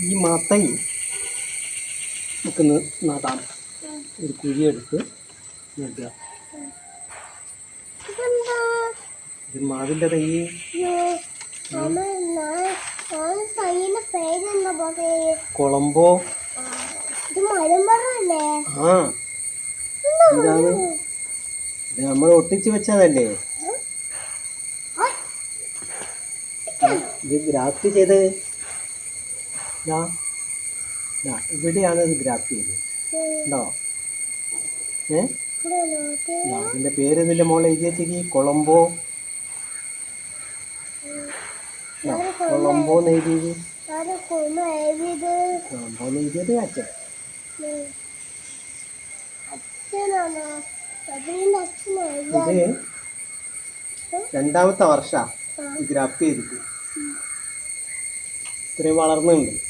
ഈ മത്തൈ നമുക്കൊന്ന് നടാം ഒരു കുഴിയെടുത്ത് നടുക ഇത് മാവിന്റെ തൈ. മരമ്പറല്ലേ ആ ഇതാണ്. ഇത് നമ്മൾ ഒട്ടിച്ച് വെച്ചതല്ലേ? ഇത് ഗ്രാഫ്റ്റ് ചെയ്ത് ദാ, ദാ, ഇവിടെയാണ് ഇത് ഗ്രാഫ്റ്റ് ചെയ്തത്. ഉണ്ടോ? ഏ? അതിന്റെ പേര് ഇതിന്റെ മോളെ എഴുതി വെച്ചേക്ക് കൊളംബോ കൊളംബോ എന്ന് എഴുതിയത് കൊളംബോ എന്ന് എഴുതിയത് അച്ഛൻ. ഇത് രണ്ടാമത്തെ വർഷ ഗ്രാഫ്റ്റ് ചെയ്തിട്ട്. ഇത്രയും വളർന്നുണ്ട്.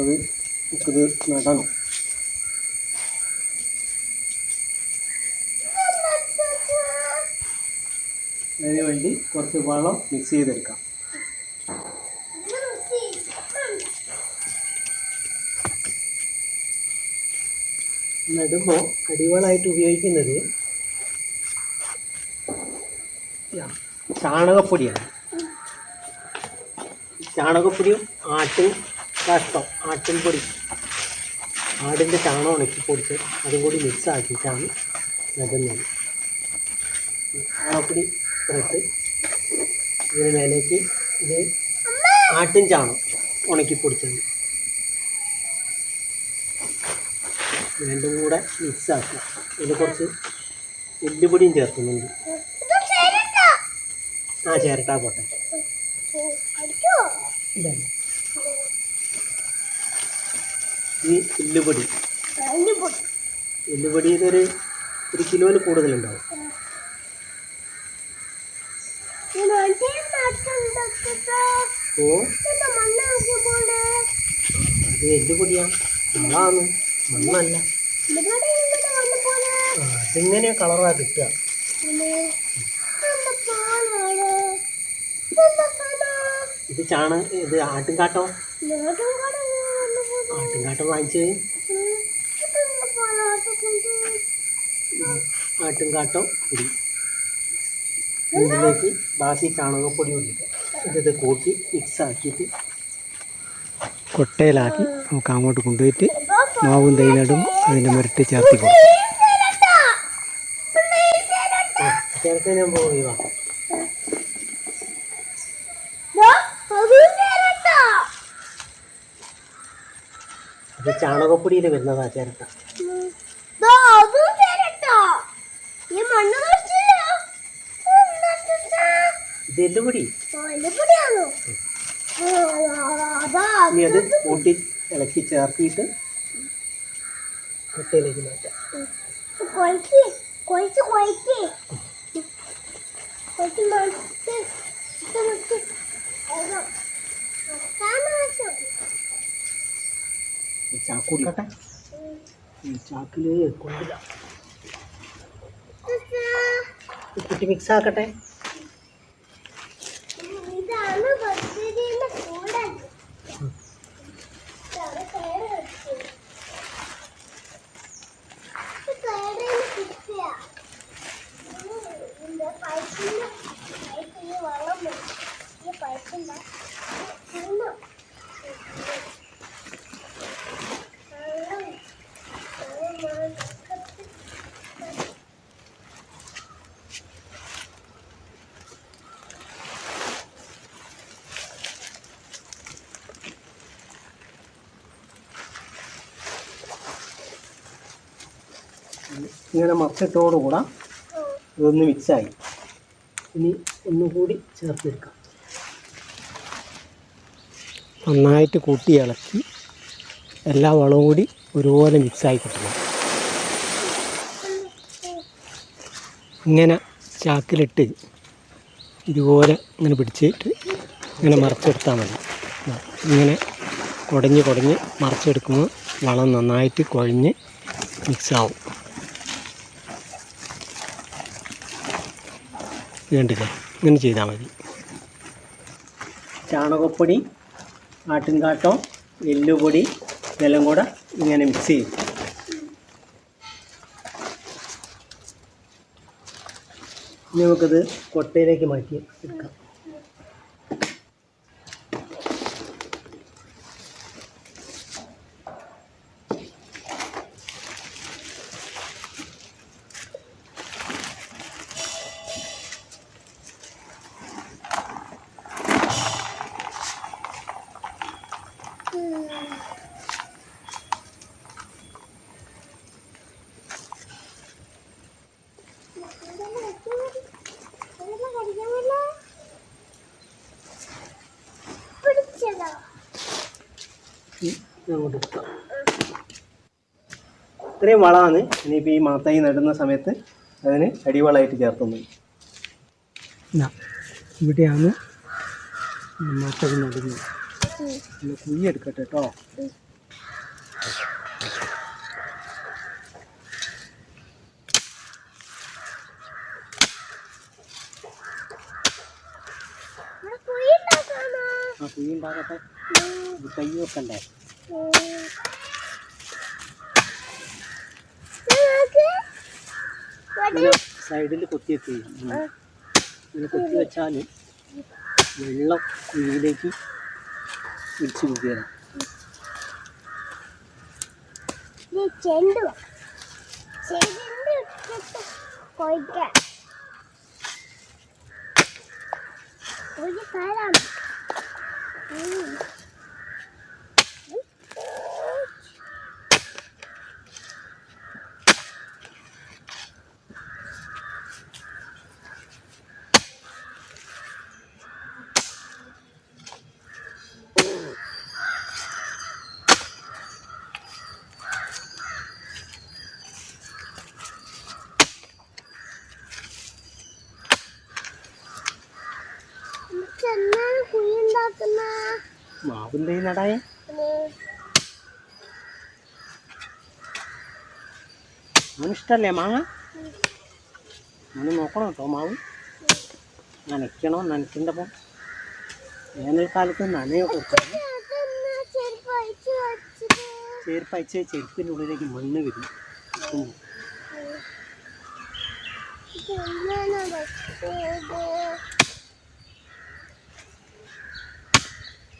അത് നമുക്കിത് നടണം. അതിന് വേണ്ടി കുറച്ച് വെള്ളം മിക്സ് ചെയ്തെടുക്കാം. നടുമ്പോൾ അടിവളമായിട്ട് ഉപയോഗിക്കുന്നത് ചാണകപ്പൊടിയാണ്. ചാണകപ്പൊടിയും ആട്ടിൻ കാഷ്ടം ആട്ടിൻ പൊടി. ആടിന്റെ ചാണകം ഉണക്കി പൊടിച്ച് അതും കൂടി മിക്സ് ആക്കിയിട്ടാണ് നടുന്നത് ചാണകപ്പൊടി ഇട്ട് ഇതിന് മേലേക്ക് ഇത് ആട്ടിൻ ചാണകം ഉണക്കി പൊടിച്ചത്. രണ്ടും കൂടെ മിക്സ് ആക്കുക. ഇതിൽ കുറച്ച് എല്ലുപൊടിയും ചേർക്കുന്നുണ്ട്. ആ ചേരട്ടാ പോട്ടെ. ഇതല്ല ഈ എല്ലുപൊടി. എല്ലുപൊടി ഇതൊരു ഒരു കിലോയിൽ കൂടുതലുണ്ടാവും. ഓ അത് മണ്ണല്ല. ആ, അതിങ്ങനെയാ കളറാ കിട്ടുക? ഇത് ചാണ ഇത് ആട്ടുംകാട്ടോ? ആട്ടുംകാട്ടം ആട്ടും ആട്ടുംകാട്ടം പൊടി. ഇതിലേക്ക് ബാക്കി ചാണകപ്പൊടി ഒഴിക്കുക ഇത് കൂട്ടി മിക്സ് ആക്കിയിട്ട് കൊട്ടയിലാക്കി നമുക്ക് അങ്ങോട്ട് കൊണ്ടുപോയിട്ട് മാവും തൈനടും അതിന്റെ മുരട്ടി ചേർത്തി കൊടുക്കും. ചേർത്ത് ഞാൻ പോയി ഇത് ചാണകപ്പൊടിയിൽ വരുന്നതാ ചേരട്ട ഇത് എല്ലുപൊടി? പൊടിയാണോ അതാ ഇനി അത് കൂട്ടി ഇളക്കി ചേർത്തിയിട്ട് കൊട്ടയിലേക്ക് മാറ്റാം. കുഴച്ച് കുഴച്ച് കുഴച്ച് കുഴച്ച് മറിച്ച് ഇത് മറിച്ച് ഏതോ കാണാശം ഈ ചാക്ക് കുടിക്കട്ടെ ചാക്കിൽ കൊണ്ടില്ല കുട്ടി മിക്സ് ആക്കട്ടെ. ഇങ്ങനെ മറിച്ചിട്ടോടുകൂടെ ഇതൊന്ന് മിക്സായി. ഇനി ഒന്നുകൂടി ചേർത്തെടുക്കാം നന്നായിട്ട് കൂട്ടി ഇളക്കി എല്ലാ വളവും കൂടി ഒരുപോലെ മിക്സായി കിട്ടണം. ഇങ്ങനെ ചാക്കിലിട്ട് ഇതുപോലെ ഇങ്ങനെ പിടിച്ചിട്ട് ഇങ്ങനെ മറിച്ചെടുത്താൽ മതി. ഇങ്ങനെ കുടഞ്ഞ് കുടഞ്ഞ് മറിച്ചെടുക്കുമ്പോൾ വളം നന്നായിട്ട് കുഴഞ്ഞ് മിക്സാവും. കണ്ടില്ലേ ഇങ്ങനെ ചെയ്താൽ മതി. ചാണകപ്പൊടി ആട്ടിൻകാട്ടോ എല്ലുപൊടി ഇതെല്ലാം കൂടെ ഇങ്ങനെ മിക്സ് ചെയ്യും. ഇനി നമുക്കത് കൊട്ടയിലേക്ക് മാറ്റി എടുക്കാം. അങ്ങോട്ട് ഇത്രയും വളമാണ് ഇനിയിപ്പോൾ ഈ മാത്തായി നടുന്ന സമയത്ത് അതിന് അടിവളമായിട്ട് ചേർത്തുന്നത്. ഇവിടെയാണ് മാത്തായി നടുന്നത്. കുഴിയെടുക്കട്ടെ കേട്ടോ ആ കുഴി ഉണ്ടാകട്ടെ കൈ വെക്കണ്ടേ സൈഡിൽ കൊത്തി ഇങ്ങനെ കൊത്തി വെച്ചാൽ വെള്ളം കുഴിയിലേക്ക് പിടിച്ച് കൊയ്ക്കാം ഒരു കാലം Mm. കുഴി ഉണ്ടാക്കുന്ന മാവിന്റെ ഈ നടായേ അവന് ഇഷ്ടമല്ലേ മാങ്ങ? അവന് നോക്കണം കേട്ടോ മാവ്. നനയ്ക്കണം നനയ്ക്കേണ്ടപ്പം വേനൽക്കാലത്ത് നനയോ കൊടുക്കണം. ചെരുപ്പ് അയച്ച് ചെരുപ്പിന്റെ ഉള്ളിലേക്ക് മണ്ണ് വരും. ഉം.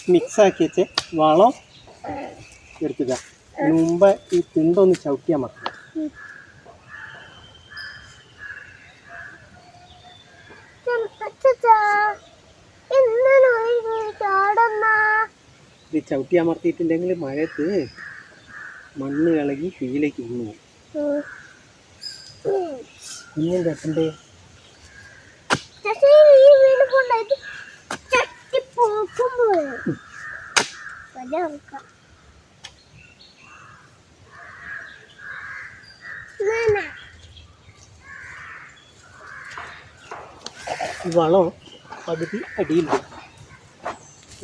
നമ്മൾ എന്താ മിക്സ് ആക്കി വെച്ച് വളം എടുക്കുക. മുമ്പ് ഈ തിണ്ടൊന്ന് ചവിട്ടിയാൽ മതി. ഇത് ചവിട്ടി അമർത്തിയിട്ടുണ്ടെങ്കിൽ മഴയത്ത് മണ്ണ് ഇളകി കീഴിലേക്ക് വീണു. കുഞ്ഞിന്റെ അപ്പന്റെ വരാം ഈ വളം പകുതി അടിയിൽ വരും.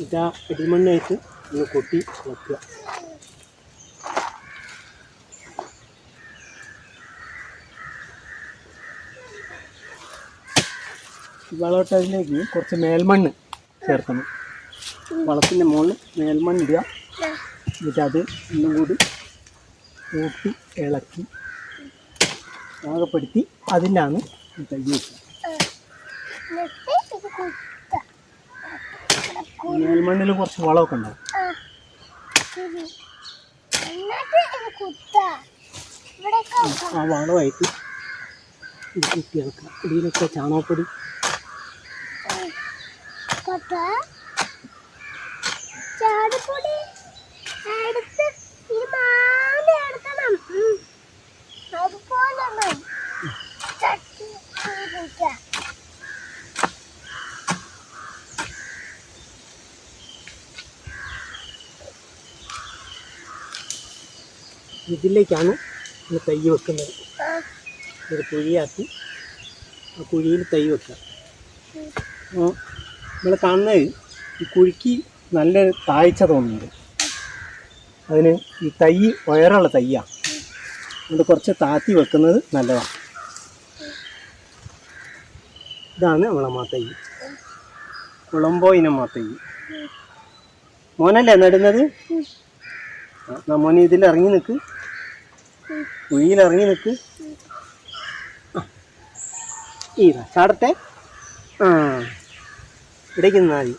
ഇതാ അടിമണ്ണായിട്ട് ഒന്ന് കൊട്ടി വെക്കുക. വളമിട്ടതിലേക്ക് കുറച്ച് മേൽമണ്ണ് ചേർക്കണം. വളത്തിന്റെ മുകളിൽ മേൽമണ്ടിയ എന്നിട്ട് അത് ഒന്നും കൂടി കൂട്ടി ഇളക്കി പാകപ്പെടുത്തി അതിനാണ് കൈ വെക്കുക. മേൽമണ്ണിൽ കുറച്ച് വളമൊക്കെ ഉണ്ടാവും. ആ, വളമായിട്ട് ഇത് കുത്തി ഇളക്കുക. ഇതിലൊക്കെ ചാണകപ്പൊടി. ഇതിലേക്കാണ് നമ്മൾ തൈ വെക്കുന്നത്. ഒരു കുഴിയാക്കി ആ കുഴിയിൽ തൈ വെക്കുക. നമ്മൾ കാണുന്നത് ഈ കുഴിക്ക് നല്ല താഴ്ച തോന്നുന്നുണ്ട്. അതിന് ഈ തൈ ഉയരമുള്ള തൈയാണ് അതുകൊണ്ട് കുറച്ച് താത്തി വെക്കുന്നത് നല്ലതാണ്. ഇതാണ് നമ്മളെ മാത്തൈ കുളമ്പോ ഇനം മാത്തൈ മോനല്ലേ നടുന്നത്? മോനെ ഇതിൽ ഇറങ്ങി നിൽക്ക്. കുഴിയിൽ ഇറങ്ങി നിൽക്ക്. ഈ ചാടത്തെ ആ. ഇടയ്ക്ക് നിന്നാൽ മതി.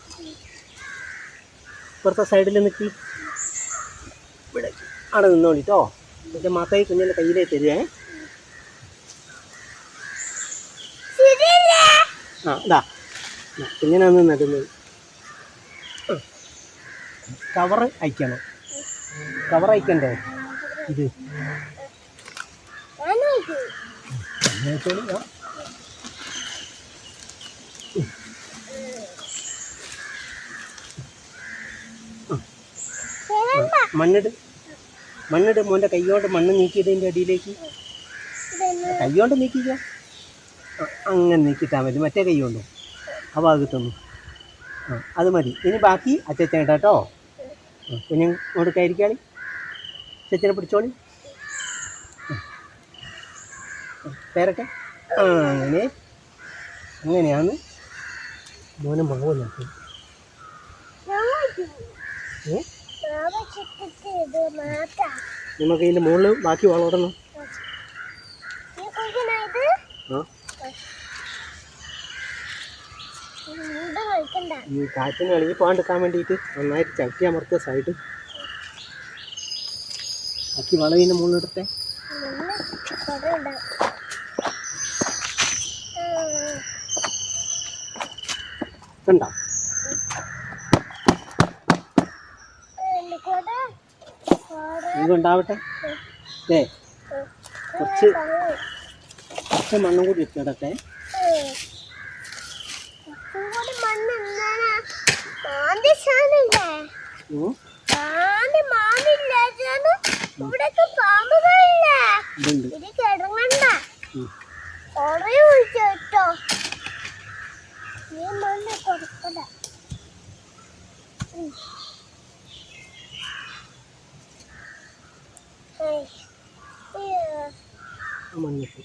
ഇപ്പുറത്തെ സൈഡിൽ നിൽക്കി ഇവിടെ അവിടെ നിന്നോളിട്ടോ എന്നിട്ട് മാത്തായി കുഞ്ഞിന്റെ കയ്യിലേ തരുവേ? ആ ഇതാ. ഇങ്ങനെയാണ് നടുന്നത്. കവർ അയക്കണം. കവർ അയക്കണ്ടേ? ഇത്. ഞാൻ നോക്കി. അയച്ചോളൂ, ഇതാ. വേണ്ട. മണ്ണിട് മണ്ണിട് മോന്റെ കൈകൊണ്ട് മണ്ണ് നീക്കിയതിന്റെ അടിയിലേക്ക്. കൈകൊണ്ട് നീക്കിക്കോ. അങ്ങനെ നീക്കിയിട്ടാൽ മതി. മറ്റേ കൈ ആ ഭാഗത്തൊന്നും. ആ അത് മതി. ഇനി ബാക്കി അച്ചച്ചൻ കേട്ടോ കുഞ്ഞങ്ങോട്ട് കയറിക്കാളി. അച്ചച്ചനെ പിടിച്ചോളി. പേരൊക്കെ ആ, അങ്ങനെ. അങ്ങനെയാണ് മോനെ മകവല്ല നോക്കുന്നത് നോക്കി. ഏ? ഞാൻ ഇതിന്റെ മുകളിൽ ബാക്കി വളർന്നു ഈ കാറ്റിന് ഇളകി പോകാണ്ടിരിക്കാൻ വേണ്ടിയിട്ട് നന്നായിട്ട് ചവിട്ടി അമർത്തിയ സൈഡ് ബാക്കി വളവിന്റെ മുകളിലിടത്തെ കണ്ട എന്റെ കൂടെ ഇത് ഉണ്ടാവട്ടെ ഏ കുറച്ച് കുറച്ച് മണ്ണും കൂടി ഇട്ടിടട്ടെ കൂടി മണ്ണ് എന്താണ് മാന്തി സാധനമില്ലേ ഉം. മാന്തി മാന്തില്ലാച്ചാണ് ഇവിടൊക്കെ പാമ്പുകളില്ലേ ഇതുണ്ട് ഇത് കിടങ്ങണ്ട ഉം. കൊറേ ഒഴിച്ചു കേട്ടോ ഈ മണ്ണ് കൊടുക്കട ഉം. ഏയ്. ഈ, ആ മണ്ണിട്ട്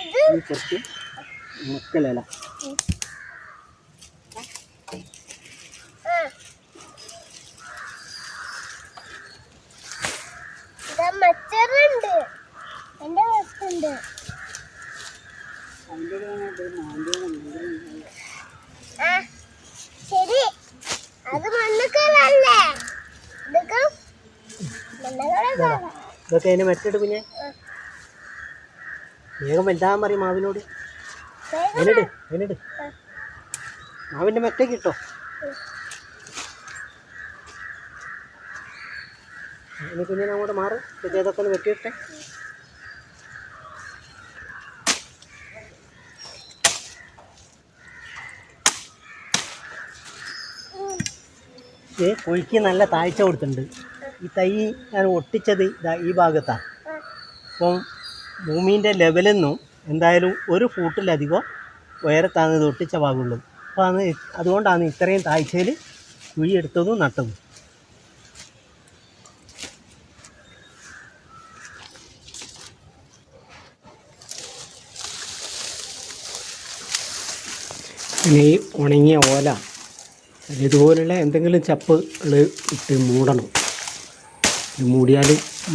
ഇത് ഈ കുറച്ച് ആ ശരി. അത് മണ്ണുകളല്ലേ? ഇതൊക്കെ അതിന് മെച്ചിട്ട് പിന്നെ വേഗം വലുതാൻ പറയും മാവിനോട്. അതിനിട് അതിനിട് മാവിന്റെ കിട്ടോ. ഇനി കുഞ്ഞിനെ അങ്ങോട്ട് മാറും. ഇതൊക്കെ ഒന്ന് വെട്ടിയിട്ടെ. ഏ കുഴിക്ക് നല്ല താഴ്ച കൊടുത്തിട്ടുണ്ട്. ഈ തൈ ഞാൻ ഒട്ടിച്ചത് ഈ ഭാഗത്താണ് അപ്പം ഭൂമീന്റെ ലെവലിൽ നിന്നും എന്തായാലും ഒരു ഫൂട്ടിലധികം ഉയരത്താണ് ഇത് ഒട്ടിച്ച ഭാഗമുള്ളത്. അപ്പോൾ അന്ന് അതുകൊണ്ടാണ് ഇത്രയും താഴ്ചയിൽ കുഴിയെടുത്തതും നട്ടതും. ഇനി ഉണങ്ങിയ ഓല ഇതുപോലുള്ള എന്തെങ്കിലും ചപ്പുകൾ ഇട്ട് മൂടണം. മൂടിയാൽ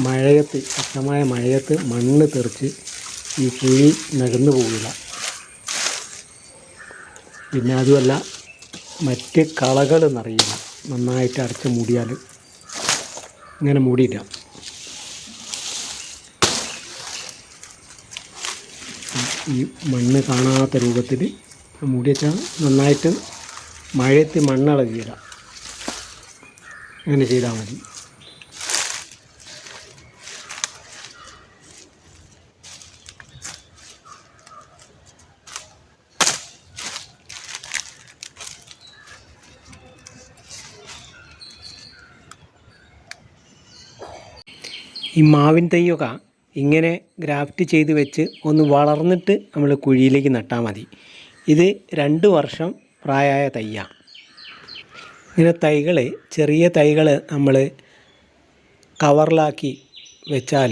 മഴയത്ത് ശക്തമായ മഴയത്ത് മണ്ണ് തെറിച്ച് ഈ കുഴി നികന്നു പോകില്ല പിന്നെ അതുമല്ല മറ്റ് കളകൾ നിറയില്ല നന്നായിട്ട് അടച്ച് മൂടിയാൽ ഇങ്ങനെ മൂടിയില്ല ഈ മണ്ണ് കാണാത്ത രൂപത്തിൽ മൂടി വെച്ചാൽ നന്നായിട്ട് മഴയത്ത് മണ്ണിളകിയില്ല അങ്ങനെ ചെയ്താൽ മതി. ഈ മാവിൻ തൈയൊക്കെ ഇങ്ങനെ ഗ്രാഫ്റ്റ് ചെയ്ത് വെച്ച് ഒന്ന് വളർന്നിട്ട് നമ്മൾ കുഴിയിലേക്ക് നട്ടാൽ മതി. ഇത് രണ്ട് വർഷം പ്രായമായ തൈയാണ് ഇങ്ങനെ തൈകൾ ചെറിയ തൈകൾ നമ്മൾ കവറിലാക്കി വെച്ചാൽ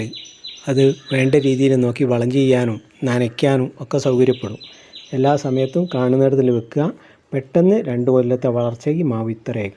അത് വേണ്ട രീതിയിൽ നോക്കി വളം ചെയ്യാനും നനയ്ക്കാനും ഒക്കെ സൗകര്യപ്പെടും. എല്ലാ സമയത്തും കാണുന്നിടത്തിൽ വെക്കുക. പെട്ടെന്ന് രണ്ട് കൊല്ലത്തെ വളർച്ചയ്ക്ക് മാവ് ഇത്രയായി